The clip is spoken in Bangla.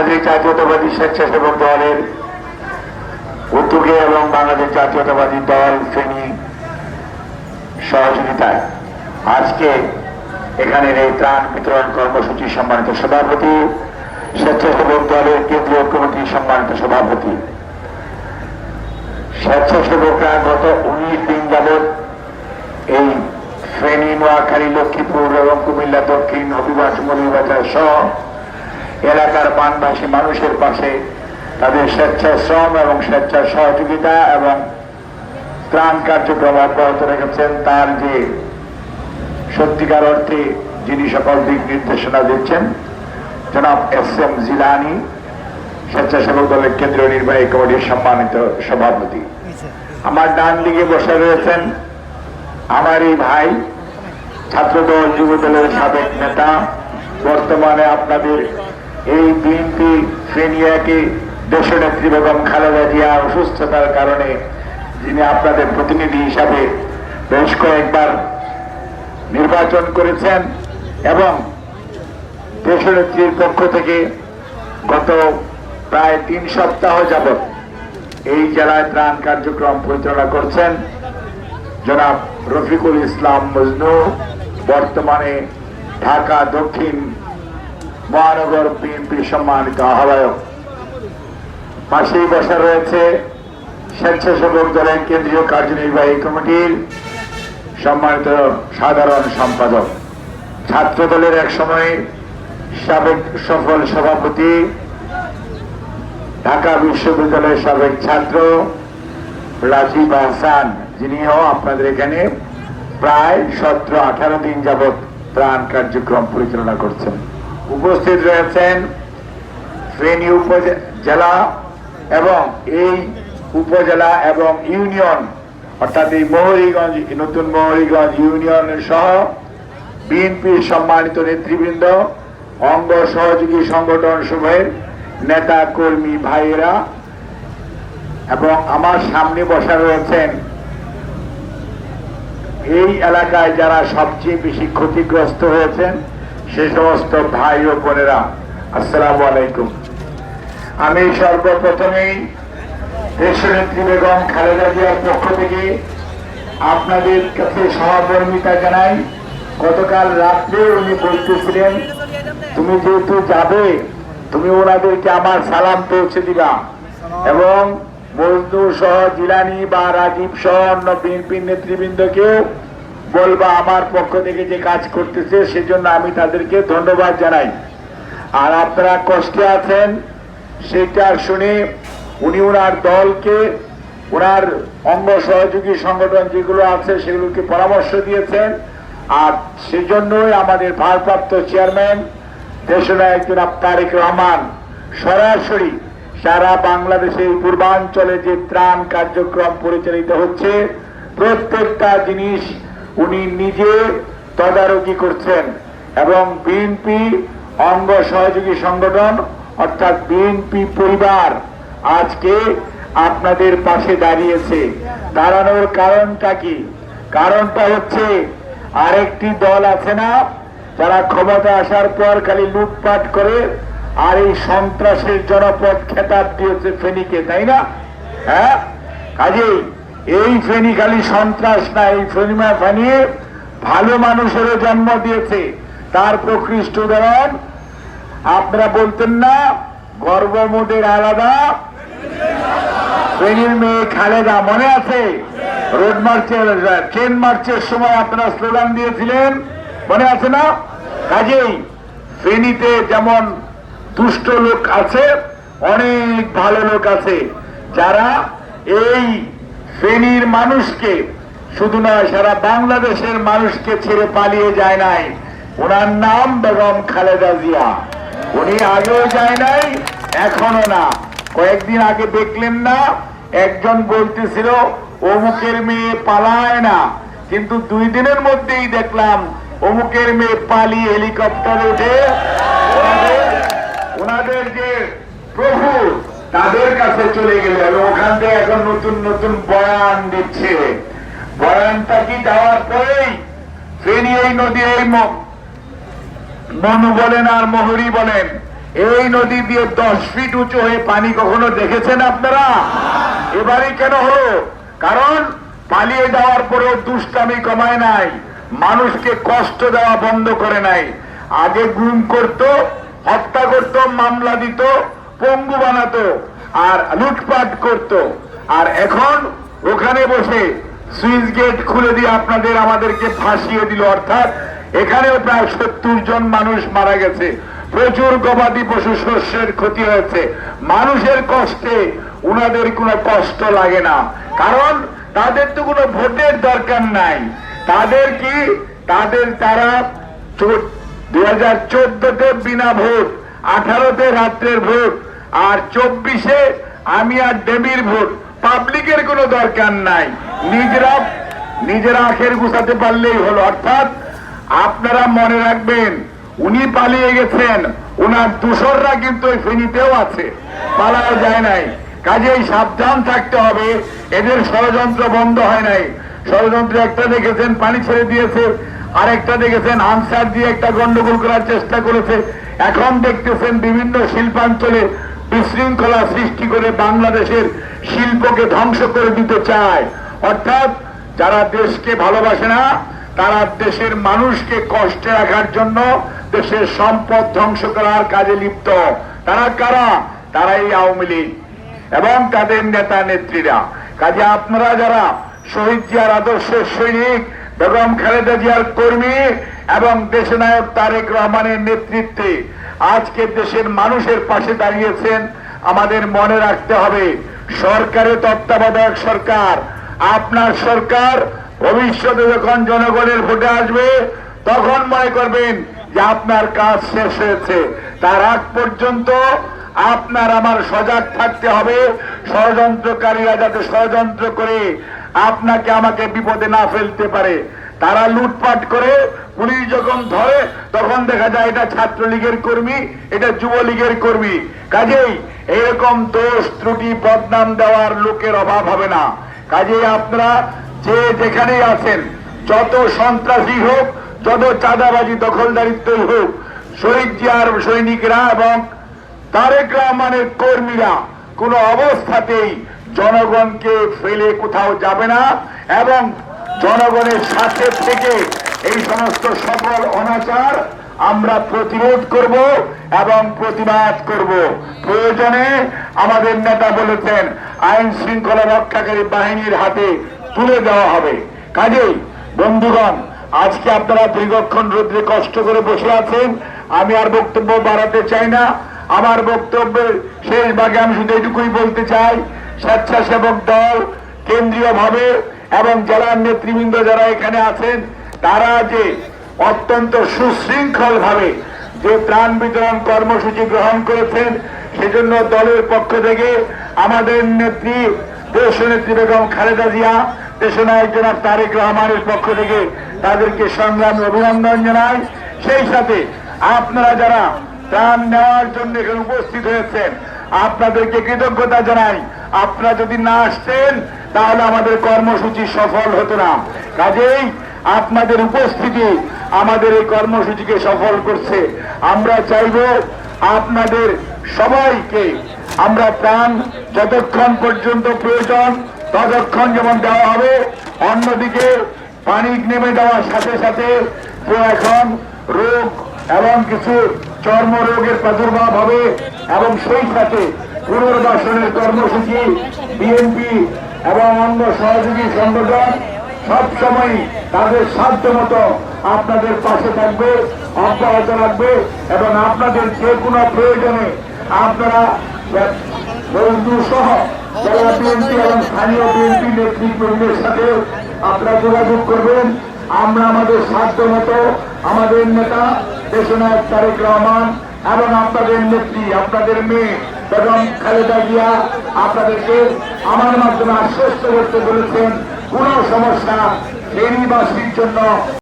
বাংলাদেশ জাতীয়তাবাদী স্বেচ্ছাসেবক দলের উদ্যোগে এবং বাংলাদেশ জাতীয়তাবাদী দল ফেনী সহযোগিতায় আজকে এখানের এই ত্রাণ বিতরণ কর্মসূচি সম্মানিত সভাপতি, স্বেচ্ছাসেবক দলের কেন্দ্রীয় কমিটির সম্মানিত সভাপতি। স্বেচ্ছাসেবকরা গত উনিশ দিন যাবৎ এই ফেনী নোয়াখালী, লক্ষ্মীপুর এবং কুমিল্লা দক্ষিণ হবিবাস মলিবাজার সহ এলাকার বানবাসী মানুষের পাশে তাদের স্বেচ্ছাশ্রম এবং স্বেচ্ছা সহযোগিতা এবং ত্রাণ কার্যক্রম অব্যাহত রেখেছেন তার যে সত্যিকার অর্থে যিনি সকল দিক নির্দেশনা দিচ্ছেন, জনাব এস এম জিলানি, স্বেচ্ছাসেবক দলের কেন্দ্রীয় নির্বাহী কমিটির সম্মানিত সভাপতি। আমার ডান দিকে বসে রয়েছেন আমার এই ভাই, ছাত্রদল যুবদলের সাবেক নেতা। বর্তমানে আপনাদের এই বিএনপি ফেনিয়াকে দেশনেত্রী বেগম খালেদা জিয়া অসুস্থতার কারণে যিনি আপনাদের প্রতিনিধি হিসাবে বেশ কয়েকবার নির্বাচন করেছেন এবং দেশনেত্রীর পক্ষ থেকে গত প্রায় তিন সপ্তাহ যাবৎ এই জেলায় ত্রাণ কার্যক্রম পরিচালনা করছেন জনাব রফিকুল ইসলাম মজনু, বর্তমানে ঢাকা দক্ষিণ মহানগর বিএনপি সম্মানিত আহ্বায়ক। পাশেই বসা রয়েছে স্বেচ্ছাসেবক দলের কেন্দ্রীয় কার্যনির্বাহী কমিটির সম্মানিত সাধারণ সম্পাদক। ছাত্র দলের এক সময় সাবেক সফল সভাপতি, ঢাকা বিশ্ববিদ্যালয়ের সাবেক ছাত্র রাজীব আহসান। যিনিও আপনাদের এখানে প্রায় সতেরো আঠারো দিন যাবৎ প্রাণ কার্যক্রম পরিচালনা করছেন। উপস্থিত রয়েছেন ফেনী উপজেলা এবং এই উপজেলা এবং ইউনিয়ন, অর্থাৎ এই মহরিগঞ্জ নতুন মহরিগঞ্জ ইউনিয়নের সহ বিএনপির সম্মানিত নেতৃবৃন্দ, অঙ্গ সহযোগী সংগঠন সমূহের নেতা কর্মী ভাইয়েরা এবং আমার সামনে বসা রয়েছেন এই এলাকায় যারা সবচেয়ে বেশি ক্ষতিগ্রস্ত হয়েছেন সে সমস্ত ভাই ও বোনেরা, আসসালামু আলাইকুম। আমি সর্বপ্রথমেই দেশনেত্রী বেগম খালেদা জিয়ার পক্ষ থেকে আপনাদের কাছে সহকর্মিতা জানাই। গতকাল রাত্রে উনি বলতেছিলেন, তুমি যেহেতু যাবে, তুমি ওনাদেরকে আমার সালাম পৌঁছে দিবা। এবং মজদুর সহ জিলানি বা রাজীব সহ অন্য বিএনপির নেতৃবৃন্দকেও বলবা আমার পক্ষ থেকে যে কাজ করতেছে, সেজন্য আমি তাদেরকে ধন্যবাদ জানাই। আর আপনারা কষ্টে আছেন, সেটা শুনে উনি ওনার দলকে, ওনার অঙ্গ সহযোগী সংগঠন যেগুলো আছে, সেগুলোকে পরামর্শ দিয়েছেন। আর সেজন্যই আমাদের ভারপ্রাপ্ত চেয়ারম্যান, দেশনায়ক জনাব তারেক রহমান, সরাসরি সারা বাংলাদেশের পূর্বাঞ্চলে যে ত্রাণ কার্যক্রম পরিচালিত হচ্ছে, প্রত্যেকটা জিনিস উনি নিজে তদারকি করছেন এবং বিএনপি অঙ্গ সহযোগী সংগঠন, অর্থাৎ বিএনপি পরিবার আজকে আপনাদের পাশে দাঁড়িয়েছে। দাঁড়ানোর কারণটা কি? কারণটা হচ্ছে আরেকটি দল আছে না, যারা ক্ষমতা আসার পর খালি লুটপাট করে আর এই সন্ত্রাসের জনপদ খেতাব দিয়েছে ফেনীকে, তাই না? হ্যাঁ? কাজেই এই ফেনী খালি সন্ত্রাস না, এই ফেনিমা ফেনী ভালো মানুষেরও জন্ম দিয়েছে। তার প্রকৃষ্ট উদাহরণ, আপনারা বলতেন না গর্বমোদের আলাদা। ফেনীর মেয়ে খালেদা, মনে আছে? রোড মার্চের ট্রেন মার্চের সময় আপনারা স্লোগান দিয়েছিলেন, মনে আছে না? কাজেই ফেনীতে যেমন দুষ্ট লোক আছে, অনেক ভালো লোক আছে। যারা এই ফেনীর মানুষকে, শুধু নয় সারা বাংলাদেশের মানুষকে ছেড়ে পালিয়ে যায় নাই। ওনার নাম বেগম খালেদা জিয়া। উনি আগেও যায় নাই এখনও না। কয়েকদিন আগে দেখলেন না, একজন বলতেছিল, অমুকের মেয়ে পালায় না। কিন্তু দুই দিনের মধ্যেই দেখলাম, অমুকের মেয়ে পালিয়ে হেলিকপ্টারে উঠে তাদের কাছে চলে গেল ওখান থেকে এখন নতুন নতুন বয়ান দিচ্ছে। বয়ানটা কি যাওয়ার পরেই ফেনী এই নদী, এই মনু বলেন আর মোহরি বলেন, এই নদী দিয়ে দশ ফিট উঁচু হয়ে পানি কখনো দেখেছেন আপনারা? এবারে কেন হলো? কারণ পালিয়ে যাওয়ার পরেও দুষ্টামি কমায় নাই, মানুষকে কষ্ট দেওয়া বন্ধ করে নাই। আগে গুম করত, হত্যা করত, মামলা দিত পঙ্গু বানাতো, আর লুটপাট করত। আর এখন ওখানে বসে সুইচ গেট খুলে দিয়ে আপনাদের আমাদেরকে ফাঁসিয়ে দিল। অর্থাৎ এখানেও প্রায় সত্তর জন মানুষ মারা গেছে। প্রচুর গবাদি পশু শস্যের ক্ষতি হয়েছে। মানুষের কষ্টে উনাদের কোনো কষ্ট লাগে না। কারণ তাদের তো কোনো ভোটের দরকার নাই। তাদের কি? তাদের তারা দুই হাজার চোদ্দতে বিনা ভোট, আঠারোতে রাত্রের ভোট আর চব্বিশে আমি আর ডেমির ভোট। পাবলিকের কোনো দরকার নাই। নিজেরা নিজেরা আখের গুছাতে পারলেই হলো। অর্থাৎ আপনারা মনে রাখবেন, উনি পালিয়ে গেছেন। উনার দূষররা কিন্তু ওই ফেনীতেও আছে। পালানো যায় নাই। কাজেই সাবধান থাকতে হবে। এদের ষড়যন্ত্র বন্ধ হয় নাই। ষড়যন্ত্র একটা দেখেছেন, পানি ছেড়ে দিয়েছে। আরেকটা দেখেছেন, আনসার দিয়ে একটা গন্ডগোল করার চেষ্টা করেছে। এখন দেখতেছেন বিভিন্ন শিল্পাঞ্চলে বিশৃঙ্খলা সৃষ্টি করে বাংলাদেশের শিল্পকে ধ্বংস করে দিতে চায়। অর্থাৎ যারা দেশকে ভালোবাসে না, তারা দেশের মানুষকে কষ্টে রাখার জন্য দেশের সম্পদ ধ্বংস করার কাজে লিপ্ত। তারা কারা? তারাই আওয়ামী লীগ এবং তাদের নেতা নেত্রীরা। কাজে আপনারা যারা শহীদ জিয়ার আদর্শের সৈনিক, বেগম খালেদা জিয়ার কর্মী এবং দেশনায়ক তারেক রহমানের নেতৃত্বে আজকে দেশের মানুষের পাশে দাঁড়িয়েছেন, আমাদের মনে রাখতে হবে, সরকারের তত্ত্বাবধায়ক সরকার। আপনার সরকার ভবিষ্যতে যখন জনগণের ভোটে আসবে, তখন মনে করবেন যে আপনার কাজ শেষ হয়েছে। তার আগ পর্যন্ত আপনার আমার সজাগ থাকতে হবে, ষড়যন্ত্রকারীরা যাতে ষড়যন্ত্র করে আপনাকে আমাকে বিপদে না ফেলতে পারে। তারা লুটপাট করে, পুলিশ যখন ধরে, তখন দেখা যায় এটা ছাত্রলীগের কর্মী, এটা যুবলীগের কর্মী। কাজেই এরকম দোষ, ত্রুটি, বদনাম দেওয়ার লোকের অভাব হবে না। কাজেই আপনারা যে যেখানেই আছেন, যত সন্ত্রাসী হোক, যত চাঁদাবাজি দখলদারিত্বই হোক, শহীদ জিয়ার সৈনিকরা এবং তারেক রহমানের কর্মীরা, কোনো অবস্থাতেই জনগণকে ফেলে কোথাও যাবে না এবং জনগণের সাথে থেকে এই সমস্ত সকল অনাচার আমরা প্রতিরোধ করব এবং প্রতিবাদ করব। প্রয়োজনে আমাদের নেতা বলেছেন, আইন শৃঙ্খলা রক্ষাকারী বাহিনীর হাতে তুলে দেওয়া হবে। কাজেই, বন্ধুগণ, আজকে আপনারা দীর্ঘক্ষণ রোদ্রে কষ্ট করে বসে আছেন, আমি আর বক্তব্য বাড়াতে চাই না। আমার বক্তব্যের শেষ ভাগে আমি শুধু এটুকুই বলতে চাই, স্বেচ্ছাসেবক দল কেন্দ্রীয়ভাবে এবং জেলার নেতৃবৃন্দ যারা এখানে আছেন, তারা যে অত্যন্ত সুশৃঙ্খল ভাবে যে ত্রাণ বিতরণ কর্মসূচি গ্রহণ করেছেন, সেজন্য দলের পক্ষ থেকে আমাদের নেত্রী দেশ নেত্রী বেগম খালেদা জিয়া দেশনায়ক জনাব তারেক রহমানের পক্ষ থেকে তাদেরকে সংগ্রামী অভিনন্দন জানাই। সেই সাথে আপনারা যারা ত্রাণ নেওয়ার জন্য এখানে উপস্থিত হয়েছেন, আপনাদেরকে কৃতজ্ঞতা জানাই। আপনারা যদি না আসতেন তাহলে আমাদের কর্মসূচি সফল হতো না। কাজেই আপনাদের উপস্থিতি আমাদের এই কর্মসূচিকে সফল করছে। আমরা চাইব আপনাদের সবাইকে আমরা প্রাণ যতক্ষণ পর্যন্ত প্রয়োজন ততক্ষণ যেমন দেওয়া হবে, অন্যদিকে পানি নেমে দেওয়ার সাথে সাথে এখন রোগ এবং কিছু চর্ম রোগের প্রাদুর্ভাব হবে এবং সেই সাথে পুনর্বাসনের কর্মসূচি বিএনপি এবং অন্য সহযোগী সংগঠন সবসময় তাদের সাধ্য মতো আপনাদের পাশে থাকবে, অব্যাহত রাখবে এবং আপনাদের যে কোনো প্রয়োজনে আপনারা, বন্ধু সহ জেলা বিএনপি এবং স্থানীয় বিএনপি নেতৃত্বের সাথে আপনারা যোগাযোগ করবেন। আমরা আমাদের সাধ্য মতো আমাদের নেতা দেশনায়ক তারেক রহমান এবং আপনাদের নেত্রী, আপনাদের মেয়ে বেগম খালেদা জিয়া আপনাদেরকে আমার মাধ্যমে আশ্বস্ত করতে বলেছেন কোন সমস্যা ফেরিবাসীর জন্য।